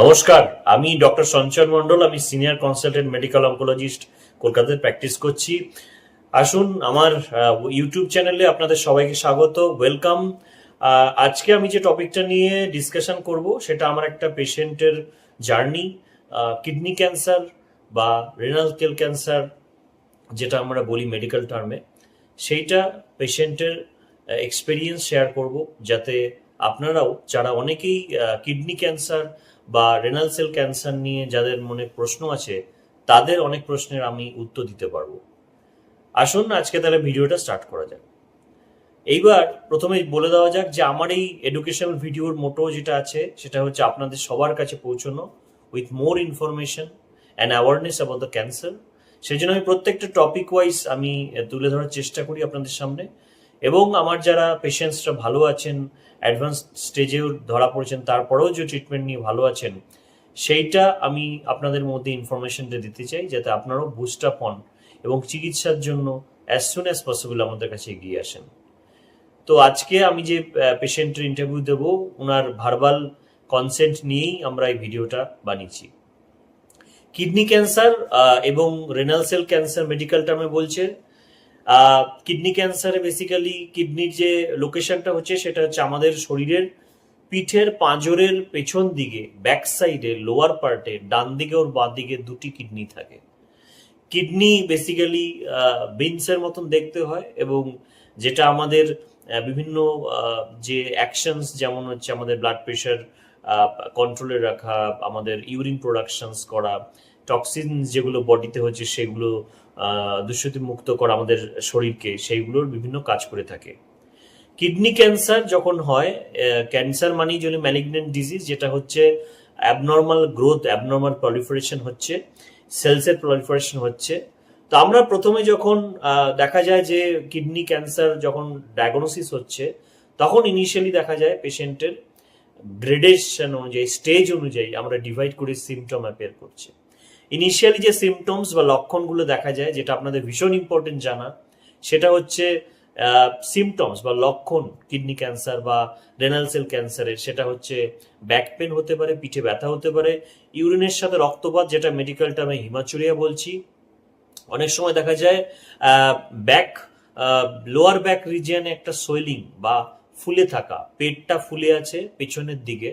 নমস্কার, আমি ডক্টর সঞ্চয় মণ্ডল, আমি সিনিয়র কনসালটেন্ট মেডিকেল অঙ্কোলজিস্ট কলকাতায় প্র্যাকটিস করছি। আসুন, আমার ইউটিউব চ্যানেলে আপনাদের সবাইকে স্বাগত, ওয়েলকাম। আজকে আমি যে টপিকটা নিয়ে ডিসকাশন করব, সেটা আমার একটা পেশেন্টের জার্নি কিডনি ক্যান্সার বা রেনাল কেল ক্যান্সার, যেটা আমরা বলি মেডিকেল টার্মে। সেইটা পেশেন্টের এক্সপেরিয়েন্স শেয়ার করব, যাতে আপনারাও, যারা অনেকেই কিডনি ক্যান্সার বা রেনাল সেল ক্যান্সার নিয়ে যাদের মনে প্রশ্ন আছে, তাদের অনেক প্রশ্নের আমি উত্তর দিতে পারব। আসুন আজকে তাহলে ভিডিওটা স্টার্ট করা যাক। এইবার প্রথমে বলে দেওয়া যাক যে আমার এই এডুকেশনাল ভিডিওর মোটো যেটা আছে, সেটা হচ্ছে আপনাদের সবার কাছে পৌঁছানো with more information and awareness about the cancer সেই জন্য আমি প্রত্যেকটা টপিক ওয়াইজ আমি তুলে ধরার চেষ্টা করি আপনাদের সামনে। এবং আমার যারা পেশেন্টসরা ভালো আছেন অ্যাডভান্স স্টেজেও ধরা পড়েছেন, তারপরেও যে ট্রিটমেন্ট নিয়ে ভালো আছেন, সেইটা আমি আপনাদের মধ্যে ইনফরমেশনটা দিতে চাই যাতে আপনারাও বুস্ট আপ হন এবং চিকিৎসার জন্য অ্যাজ সুন অ্যাজ পসিবল আমাদের কাছে এগিয়ে আসেন। তো আজকে আমি যে পেশেন্টের ইন্টারভিউ দেবো ওনার ভার্বাল কনসেন্ট নিয়েই আমরা এই ভিডিওটা বানিয়েছি। কিডনি ক্যান্সার এবং রেনাল সেল ক্যান্সার মেডিকেল টার্মে বলছে কিডনি ক্যান্সারে বেসিক্যালি কিডনির যে লোকেশনটা হচ্ছে, সেটা হচ্ছে আমাদের শরীরের পিঠের পাঁজরের পেছন দিকে ব্যাক সাইডে লোয়ার পার্টে ডান দিকে ওর বাঁ দিকে দুটি কিডনি থাকে। কিডনি বেসিক্যালি বিনসের মতন দেখতে হয় এবং যেটা আমাদের বিভিন্ন যে অ্যাকশনস যেমন হচ্ছে আমাদের ব্লাড প্রেশার কন্ট্রোলে রাখা, আমাদের ইউরিন প্রোডাকশনস করা টক্সিন যেগুলো বডিতে হচ্ছে সেগুলো দূষিত মুক্ত করা আমাদের শরীরকে, সেইগুলোর বিভিন্ন কাজ করে থাকে। কিডনি ক্যান্সার যখন হয় ক্যান্সার মানেই যদি ম্যালিগনেন্ট ডিজিজ যেটা হচ্ছে অ্যাবনর্মাল গ্রোথ অ্যাবনর্মাল প্রলিফারেশন হচ্ছে সেলসের প্রলিফারেশন হচ্ছে। তো আমরা প্রথমে যখন দেখা যায় যে কিডনি ক্যান্সার যখন ডায়াগনোসিস হচ্ছে, তখন ইনিশিয়ালি দেখা যায় পেশেন্টের গ্রেডেশন অনুযায়ী স্টেজ অনুযায়ী আমরা ডিভাইড করে সিমটম অ্যাপেয়ার করছে। ইনিশিয়ালি যে সিমটমস বা লক্ষণগুলো দেখা যায়, যেটা আপনাদের ভীষণ ইম্পর্টেন্ট জানা, সেটা হচ্ছে সিমটমস বা লক্ষণ কিডনি ক্যান্সার বা রেনাল সেল ক্যান্সারের সেটা হচ্ছে ব্যাক পেন হতে পারে, পিঠে ব্যথা হতে পারে ইউরিনের সাথে রক্তপাত, যেটা মেডিকেল টার্মে হিমাচুরিয়া বলছি। অনেক সময় দেখা যায় ব্যাক লোয়ার ব্যাক রিজিয়নে একটা সোয়েলিং বা ফুলে থাকা, পেটটা ফুলে আছে পেছনের দিকে,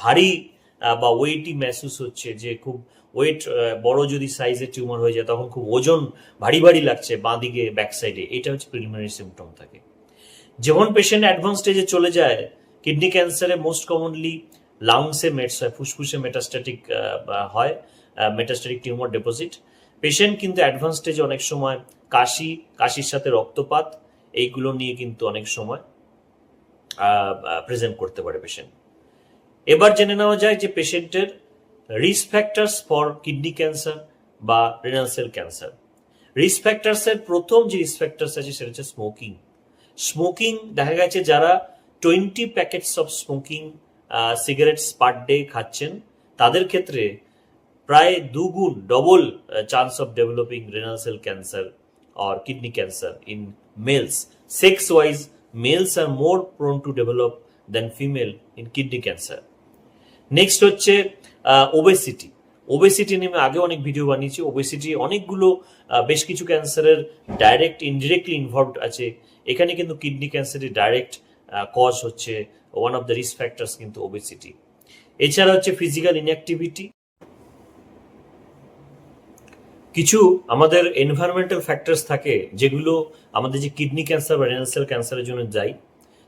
ভারী বা ওয়েটি মেহসুস হচ্ছে যে খুব ওয়েট বড় যদি সাইজের টিউমার হয়ে যায়, তখন খুব ওজন ভারী ভারী লাগছে বাঁ দিকে ব্যাক সাইডে এটা হচ্ছে প্রিলিমিনারি সিমটম থাকে। যখন পেশেন্ট অ্যাডভান্স স্টেজে চলে যায় কিডনি ক্যান্সারে মোস্ট কমনলি লাংসে মেটস হয়, ফুসফুসে মেটাস্ট্যাটিক হয় মেটাস্ট্যাটিক টিউমার ডেপোজিট পেশেন্ট কিন্তু অ্যাডভান্স স্টেজে অনেক সময় কাশি, কাশির সাথে রক্তপাত, এইগুলো নিয়ে কিন্তু অনেক সময় প্রেজেন্ট করতে পারে পেশেন্ট এবার জেনে নেওয়া যায় যে পেশেন্টের risk factors for kidney cancer বা রেনাল সেল ক্যান্সার রিস্ক ফ্যাক্টরসের প্রথম যে রিস্ক ফ্যাক্টরস আছে সেটা হচ্ছে স্মোকিং স্মোকিং দেখা গেছে যারা twenty packets of smoking cigarettes per day খাচ্ছেন, তাদের ক্ষেত্রে প্রায় দুগুণ double chance of developing renal cell cancer or kidney cancer in males sex wise males are more prone to develop then female in kidney cancer next হচ্ছে obesity obesity নিয়ে আগে অনেক video বানিয়েছি। ওবেসিটি অনেকগুলো বেশ কিছু ক্যান্সারের ডাইরেক্ট ইনডিরেক্টলি ইনভলভড আছে। এখানে কিন্তু কিডনি ক্যান্সারের ডাইরেক্ট কজ হচ্ছে one of the risk factors কিন্তু ওবেসিটি এছাড়া হচ্ছে ফিজিক্যাল ইনঅ্যাক্টিভিটি কিছু আমাদের এনভায়রনমেন্টাল ফ্যাক্টরস থাকে যেগুলো আমাদের যে কিডনি ক্যান্সার বা রেনাল সেল ক্যান্সারের জন্য দায়ী।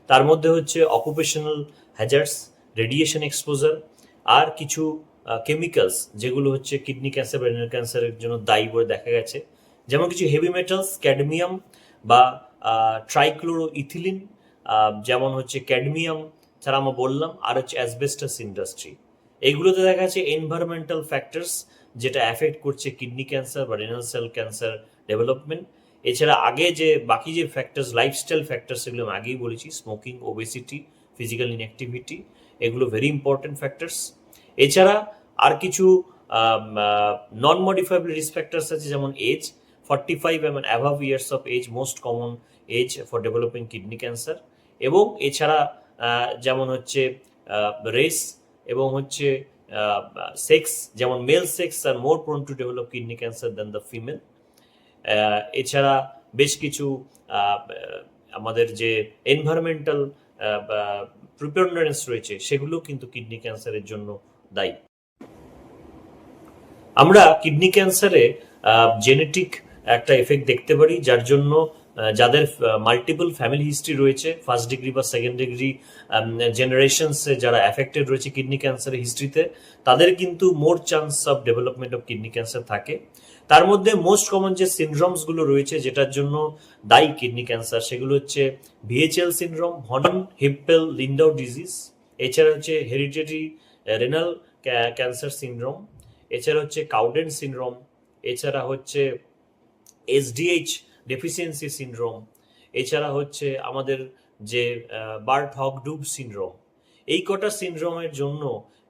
তার মধ্যে হচ্ছে অকুপেশনাল হ্যাজার্স রেডিয়েশন এক্সপোজার আর কিছু কেমিক্যালস যেগুলো হচ্ছে কিডনি ক্যান্সার বা রেনাল ক্যান্সারের জন্য দায়ী বলে দেখা গেছে। যেমন কিছু হেভি মেটালস ক্যাডমিয়াম বা ট্রাইক্লোরো ইথিলিন যেমন হচ্ছে ক্যাডমিয়াম ছাড়া আমরা বললাম, আর হচ্ছে অ্যাসবেস্টাস ইন্ডাস্ট্রি এইগুলোতে দেখা যাচ্ছে এনভায়রনমেন্টাল ফ্যাক্টরস যেটা অ্যাফেক্ট করছে কিডনি ক্যান্সার বা রেনাল সেল ক্যান্সার ডেভেলপমেন্ট এছাড়া আগে যে, বাকি যে ফ্যাক্টরস লাইফস্টাইল ফ্যাক্টরস সেগুলো আমি আগেই বলেছি স্মোকিং ওবেসিটি ফিজিক্যাল ইনঅ্যাক্টিভিটি এগুলো ভেরি ইম্পর্টেন্ট ফ্যাক্টরস এছাড়া আর কিছু নন মডিফাইবল রিস্ক ফ্যাক্টরস আছে, যেমন এজ ফর্টি ফাইভ এবং above years of age most common age for developing kidney cancer এবং এছাড়া যেমন হচ্ছে রেস এবং হচ্ছে সেক্স যেমন male sex R more prone to develop kidney cancer than the female এছাড়া বেশ কিছু আমাদের যে এনভায়রনমেন্টাল প্রিপেয়ারনেস রয়েছে, সেগুলো কিন্তু কিডনি ক্যান্সারের জন্য দায়ী। আমরা কিডনি ক্যান্সারে জেনেটিক একটা এফেক্ট দেখতে পারি, যার জন্য যাদের মাল্টিপল ফ্যামিলি হিস্ট্রি রয়েছে ফার্স্ট ডিগ্রি বা সেকেন্ড ডিগ্রি জেনারেশনসে যারা অ্যাফেক্টেড রয়েছে কিডনি ক্যান্সারের হিস্ট্রিতে তাদের কিন্তু more chance of development of kidney cancer থাকে। তার মধ্যে মোস্ট কমন যে সিনড্রোমসগুলো রয়েছে, যেটার জন্য দায়ী কিডনি ক্যান্সার সেগুলো হচ্ছে ভিএচএল সিনড্রোম হনন হিপেল লিন্ডাউ ডিজিজ এছাড়া হচ্ছে হেরিটেরি রেনাল ক্যান্সার সিনড্রোম এছাড়া হচ্ছে কাউডেন সিনড্রোম এছাড়া হচ্ছে এসডিএইচ ডেফিসিয়েন্সি সিনড্রোম এছাড়া হচ্ছে আমাদের যে বার্ট হকডুব সিনড্রোম এই কটা সিনড্রোমের জন্য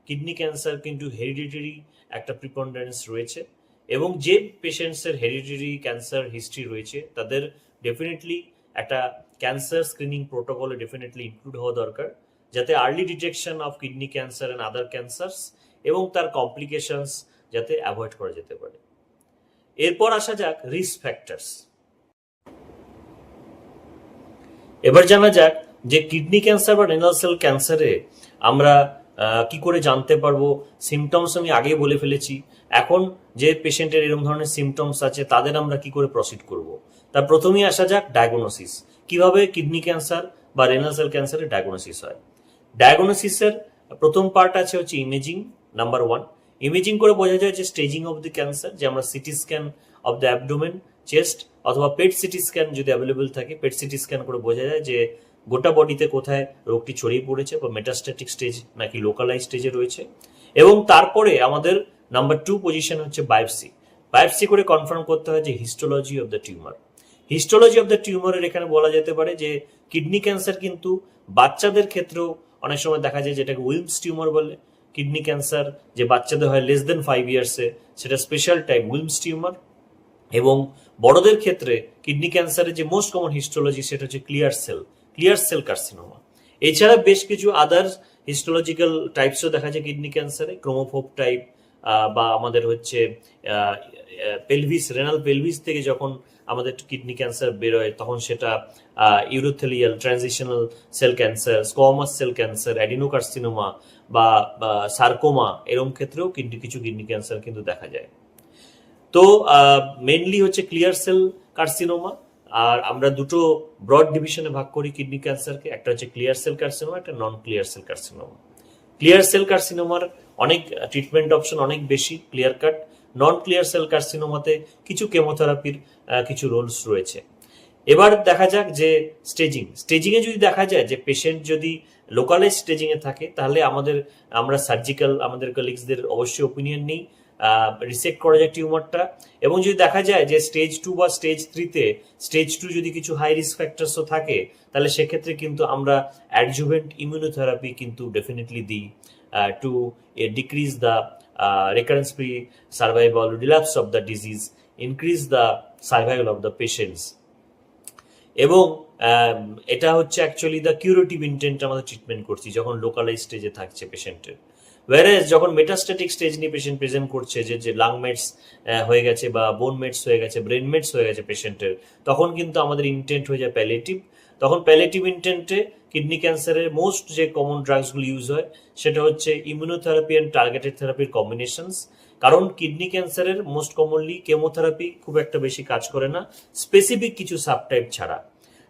কিডনি ক্যান্সার কিন্তু হেরিডিটারি একটা প্রিপন্ডারেন্স রয়েছে। এবং যে পেশেন্টসের হেরিডিটারি ক্যান্সার হিস্ট্রি রয়েছে, তাদের ডেফিনেটলি একটা ক্যান্সার স্ক্রিনিং প্রোটোকলে ডেফিনেটলি ইনক্লুড হওয়া দরকার, যাতে early detection of kidney cancer and other cancers এবং তার কমপ্লিকেশনস যাতে অ্যাভয়েড করা যেতে পারে। এরপর আসা যাক রিস্ক ফ্যাক্টরস এবার জানা যাক যে কিডনি ক্যান্সার বা রেনাল সেল ক্যান্সারে আমরা কি করে জানতে পারব? সিমটমস আমি আগে বলে ফেলেছি। এখন যে পেশেন্টের এরকম ধরনের সিমটমস আছে, তাদের আমরা কি করে প্রসিড করব? তার প্রথমেই আসা যাক ডায়াগনোসিস কীভাবে কিডনি ক্যান্সার বা রেনাল সেল ক্যান্সারের ডায়াগনোসিস হয়? ডায়াগনোসিসের প্রথম পার্ট আছে হচ্ছে ইমেজিং নাম্বার ওয়ান ইমেজিং করে বোঝা যায় যে স্টেজিং অফ দ্য ক্যান্সার যে আমরা CT scan of the abdomen chest অথবা পেট সিটি স্ক্যান যদি অ্যাভেলেবল থাকে পেট সিটি স্ক্যান করে বোঝা যায় যে গোটা বডিতে কোথায় রোগটি ছড়িয়ে পড়েছে বা মেটাস্ট্যাটিক স্টেজ নাকি লোকালাইজ স্টেজে রয়েছে। এবং তারপরে আমাদের নাম্বার টু পজিশন হচ্ছে বায়োপসি বায়োপসি করে কনফার্ম করতে হয় যে histology of the tumour histology of the টিউমারের এখানে বলা যেতে পারে যে কিডনি ক্যান্সার কিন্তু বাচ্চাদের ক্ষেত্রেও অনেক সময় দেখা যায় যেটাকে উইলমস টিউমার বলে। কিডনি ক্যান্সার যে বাচ্চাদের হয় লেস দেন ফাইভ ইয়ার্সে সেটা স্পেশাল টাইপ উইলমস টিউমার এবং বড়দের ক্ষেত্রে কিডনি ক্যান্সারের যে মোস্ট কমন হিস্টোলজি সেটা হচ্ছে clear cell clear cell carcinoma এছাড়া বেশ কিছু আদার হিস্টোলজিক্যাল টাইপসও দেখা যায় কিডনি ক্যান্সারে ক্রোমোফোপ টাইপ বা আমাদের হচ্ছে পেলভিস রেনাল পেলভিস থেকে যখন আমাদের কিডনি ক্যান্সার বেরোয়, তখন সেটা urothelial transitional cell cancer squamous cell cancer adenocarcinoma বা সার্কোমা এরম ক্ষেত্রেও কিডনি কিছু কিডনি ক্যান্সার কিন্তু দেখা যায়। তো মেনলি হচ্ছে ক্লিয়ার সেল কার্সিনোমা আর আমরা দুটো ব্রড ডিভিশনে ভাগ করি কিডনি ক্যান্সারকে একটা হচ্ছে ক্লিয়ার সেল কার্সিনোমা একটা non clear cell carcinoma clear cell কার্সিনোমার অনেক ট্রিটমেন্ট অপশন অনেক বেশি clear cut non clear cell কার্সিনোমাতে কিছু কেমোথেরাপির কিছু রোলস রয়েছে। এবার দেখা যাক যে স্টেজিং স্টেজিং এ যদি দেখা যায় যে পেশেন্ট যদি লোকালাইজ স্টেজিং এ থাকে, তাহলে আমাদের, আমরা সার্জিক্যাল আমাদের কলিগসদের অবশ্যই ওপিনিয়ন নেই। রিসেক্ট করা যায় টিউমারটা এবং যদি দেখা যায় যে স্টেজ টু বা স্টেজ থ্রিতে স্টেজ টু যদি কিছু হাই রিস্ক ফ্যাক্টরসও থাকে, তাহলে সেক্ষেত্রে কিন্তু আমরা অ্যাডজুভেন্ট ইমিউনোথেরাপি কিন্তু ডেফিনেটলি দিই to decrease the recurrence free survival relapse of the disease increase the survival of the patients এবং এটা হচ্ছে অ্যাকচুয়ালি দ্য কিউরেটিভ ইন্টেন্ট আমাদের ট্রিটমেন্ট করছি, যখন লোকালাইজ স্টেজে থাকছে পেশেন্টের ওয়ারেজ যখন মেটাস্ট্যাটিক স্টেজ নিয়ে পেশেন্ট প্রেজেন্ট করছে, যে যে লাং মেটস হয়ে গেছে বা বোন মেটস হয়ে গেছে ব্রেন মেটস হয়ে গেছে পেশেন্টের তখন কিন্তু আমাদের ইন্টেন্ট হয়ে যায় প্যালেটিভ তখন প্যালেটিভ ইন্টেন্টে কিডনি ক্যান্সারের মোস্ট যে কমন ড্রাগসগুলো ইউজ হয়, সেটা হচ্ছে ইমিউনোথেরাপি অ্যান্ড টার্গেটেড থেরাপির কম্বিনেশনস কারণ কিডনি ক্যান্সারের মোস্ট কমনলি কেমোথেরাপি খুব একটা বেশি কাজ করে না স্পেসিফিক কিছু সাবটাইপ ছাড়া।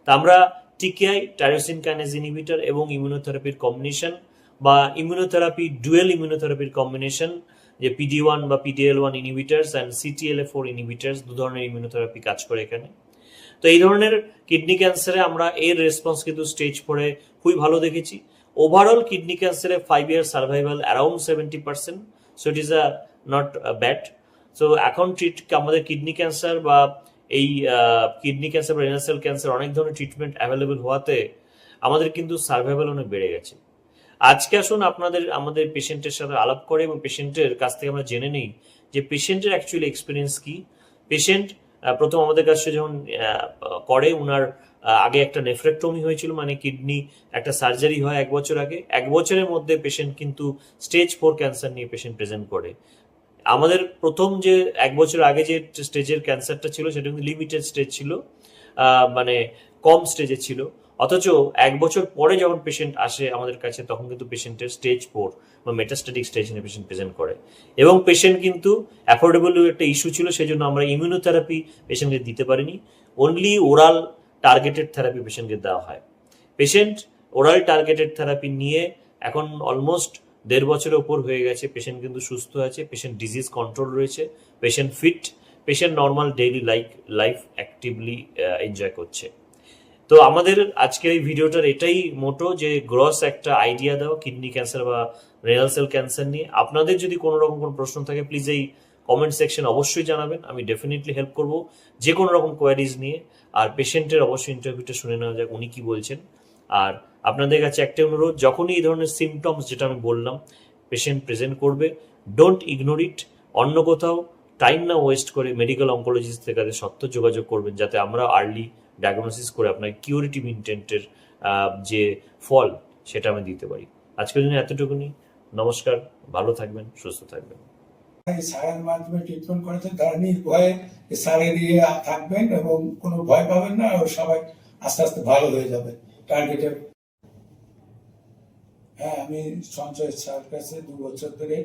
তা আমরা টিকেআই টাইরোসিন কাইনেজ ইনহিবিটর এবং ইমিউনোথেরাপির কম্বিনেশন বা ইমিউনোথেরাপি ডুয়েল ইমিউনোথেরাপির কম্বিনেশন যে পিডি ওয়ান বা PDL one inhibitors and CTLA four inhibitors দু ধরনের ইমিউনোথেরাপি কাজ করে এখানে। তো এই ধরনের কিডনি ক্যান্সারে আমরা এর রেসপন্স কিন্তু স্টেজ ফোরে খুবই ভালো দেখেছি। ওভারঅল কিডনি ক্যান্সারে five year survival around seventy percent so it is a not bad so এখন ট্রিট আমাদের কিডনি ক্যান্সার বা এই কিডনি ক্যান্সার বা রেনাসেল ক্যান্সার অনেক ধরনের ট্রিটমেন্ট অ্যাভেলেবেল হওয়াতে আমাদের কিন্তু সার্ভাইভাল অনেক বেড়ে গেছে। আজকে আসুন আপনাদের, আমাদের পেশেন্টের সাথে আলাপ করে এবং পেশেন্টের কাছ থেকে আমরা জেনে নিই যে পেশেন্টের অ্যাকচুয়ালি এক্সপিরিয়েন্স কি। পেশেন্ট প্রথম আমাদের কাছে যখন করে, উনার আগে একটা নেফ্রেক্টমি হয়েছিল মানে কিডনি একটা সার্জারি হয় এক বছর আগে। এক বছরের মধ্যে পেশেন্ট কিন্তু স্টেজ ফোর ক্যান্সার নিয়ে পেশেন্ট প্রেজেন্ট করে। আমাদের প্রথম যে এক বছর আগে যে স্টেজের ক্যান্সারটা ছিল, সেটা কিন্তু লিমিটেড স্টেজ ছিল মানে কম স্টেজে ছিল। অথচ এক বছর পরে যখন পেশেন্ট আসে আমাদের কাছে, তখন কিন্তু পেশেন্টের স্টেজ ফোর বা মেটাস্ট্যাটিক স্টেজ নিয়ে পেশেন্ট প্রেজেন্ট করে। এবং পেশেন্ট কিন্তু অ্যাফোর্ডেবল একটা ইস্যু ছিল সেই জন্য আমরা ইমিউনোথেরাপি পেশেন্টকে দিতে পারিনি। অনলি ওরাল টার্গেটেড থেরাপি পেশেন্টকে দেওয়া হয়। পেশেন্ট ওরাল টার্গেটেড থেরাপি নিয়ে এখন অলমোস্ট দেড় বছরের ওপর হয়ে গেছে। পেশেন্ট কিন্তু সুস্থ আছে পেশেন্ট ডিজিজ কন্ট্রোল রয়েছে patient fit patient normal daily life life actively enjoy করছে। তো আমাদের আজকের এই ভিডিওটার এটাই মোটো যে গ্রস একটা আইডিয়া দাও কিডনি ক্যান্সার বা রেনাল সেল ক্যান্সার নিয়ে। আপনাদের যদি কোনো রকম কোনো প্রশ্ন থাকে প্লিজ এই কমেন্ট সেকশন অবশ্যই জানাবেন। আমি ডেফিনেটলি হেল্প করব যে কোনো রকম কোয়ারিজ নিয়ে। আর পেশেন্টের অবশ্যই ইন্টারভিউটা শুনে নেওয়া যাক, উনি কি বলছেন। আর আপনাদের কাছে একটা অনুরোধ, যখনই এই ধরনের সিমটমস যেটা আমি বললাম পেশেন্ট প্রেজেন্ট করবে ডোন্ট ইগনোর ইট অন্য কোথাও টাইম না ওয়েস্ট করে মেডিকেল অঙ্কোলজিস্টের কাছে সত্য যোগাযোগ করবেন, যাতে আমরা আর্লি ডায়াগনোসিস করে আপনার কিউরিটিভ ইন্টেন্টের যে ফল সেটা আমি দিতে পারি। আজকের জন্য এতটুকুনি। নমস্কার ভালো থাকবেন সুস্থ থাকবেন। এই সারের মাধ্যমে ট্রিটমেন্ট করেছেন তারা নির্ভয়ে এই সারে দিয়ে থাকবেন এবং কোনো ভয় পাবেন না আর সবাই আস্তে আস্তে ভালো হয়ে যাবে। টার্গেটের হ্যাঁ আমি সঞ্চয় স্যার কাছে দু বছর ধরে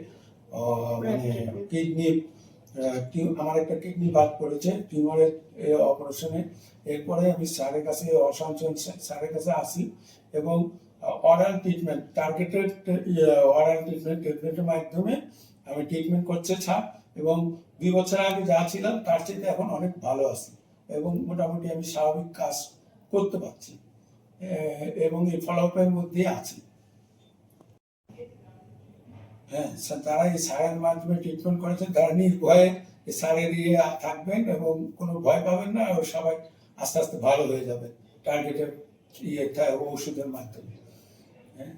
আহ, মানে কিডনি আমার একটা কিডনি বাদ পড়েছে টিউমারের অপারেশনে এরপরে আমি স্যারের কাছে অসঞ্চয় স্যারের কাছে আসি এবং oral treatment targeted oral treatment ট্রিটমেন্টের মাধ্যমে আমি ট্রিটমেন্ট করছে ছাপ এবং দুই বছর আগে যা ছিলাম, তার চেয়ে এখন অনেক ভালো আছি এবং মোটামুটি আমি স্বাভাবিক কাজ করতে পারছি। এবং এই ফলোআপের মধ্যে আছি। হ্যাঁ তারা এই সারের মাধ্যমে ট্রিটমেন্ট করেছেন তারা নির্ভয়ে এই সারের ইয়ে থাকবেন এবং কোনো ভয় পাবেন না আর সবাই আস্তে আস্তে ভালো হয়ে যাবে। টার্গেটের ইয়ে ওষুধের মাধ্যমে। হ্যাঁ?